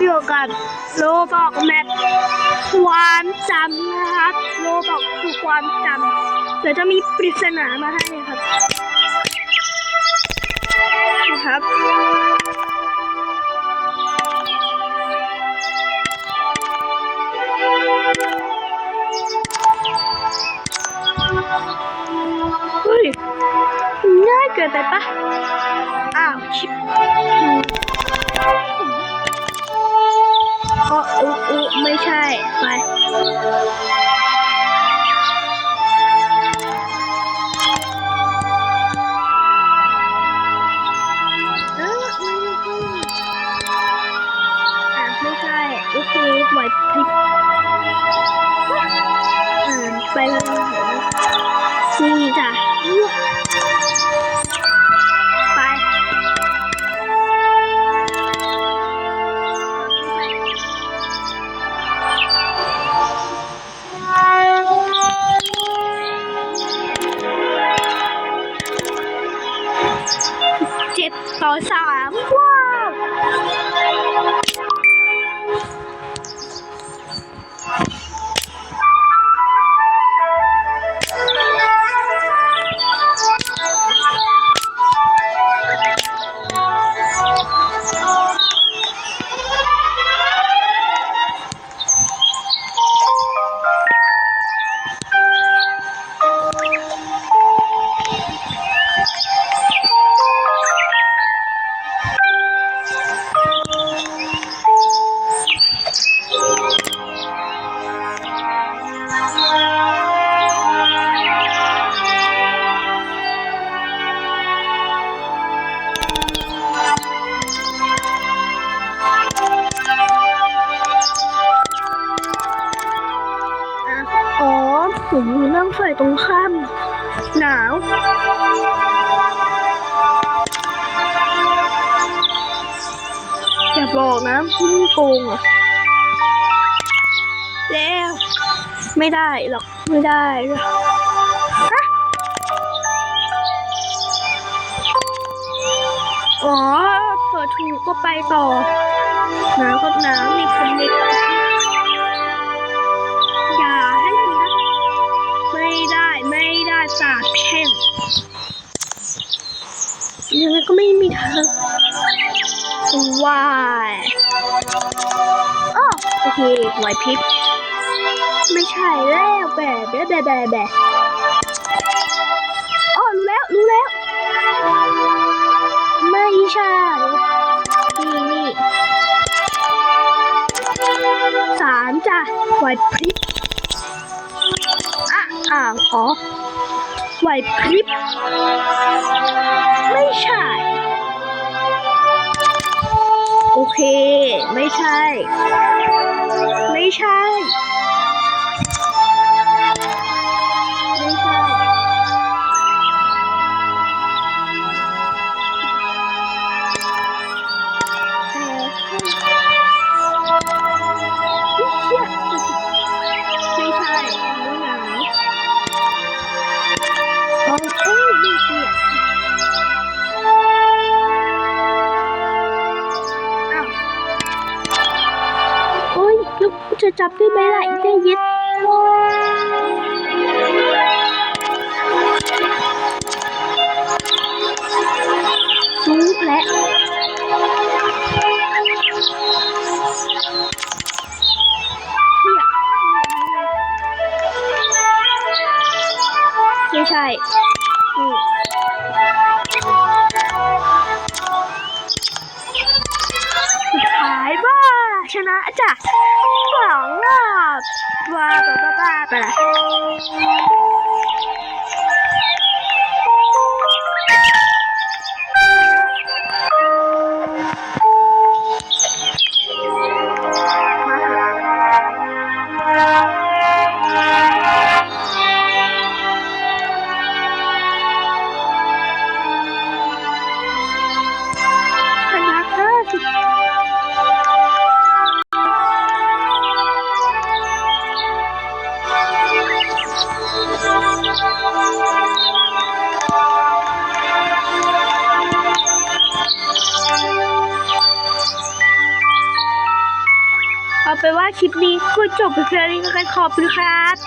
อยู่กับโลบอกแมปความจำนะครับ โลบอกคือความจำเดี๋ยวจะมีปริศนามาให้นะครับนะครับเฮ้ยง่ายเกินไปปะอ้าว พริบอ่านไปแล้วนี่จ้ะไปเจ็ดต่อสามว้า ผมนั่งฝ่ายตรงข้าม หนาว อย่าบอกนะมึงโกงอะแล้ว ไม่ได้หรอก ไม่ได้หรอกอ๋อเปิดถูกก็ไปต่อ หนาวก็หนาวนี่ โอไหวพริบ ไม่ใช่แล้วแบะแบะแบะแบบอ๋อรู้แล้ว รู้แล้ว ไม่ใช่ นี่นี่สามจ้ะไหวพริบอะอ้าวอ๋อไหวพริบ ไม่ใช่ โอเค ไม่ใช่ ไม่ จับได้ไหมล่ะอีเต้ยิดรู้และเชี่ยไม่ใช่ นะจ้ะหวังว่าบ้าบ้าบ้าบ้าไปละ คลิปนี้ก็จบเพียงเท่านี้แล้วกันขอบคุณครับ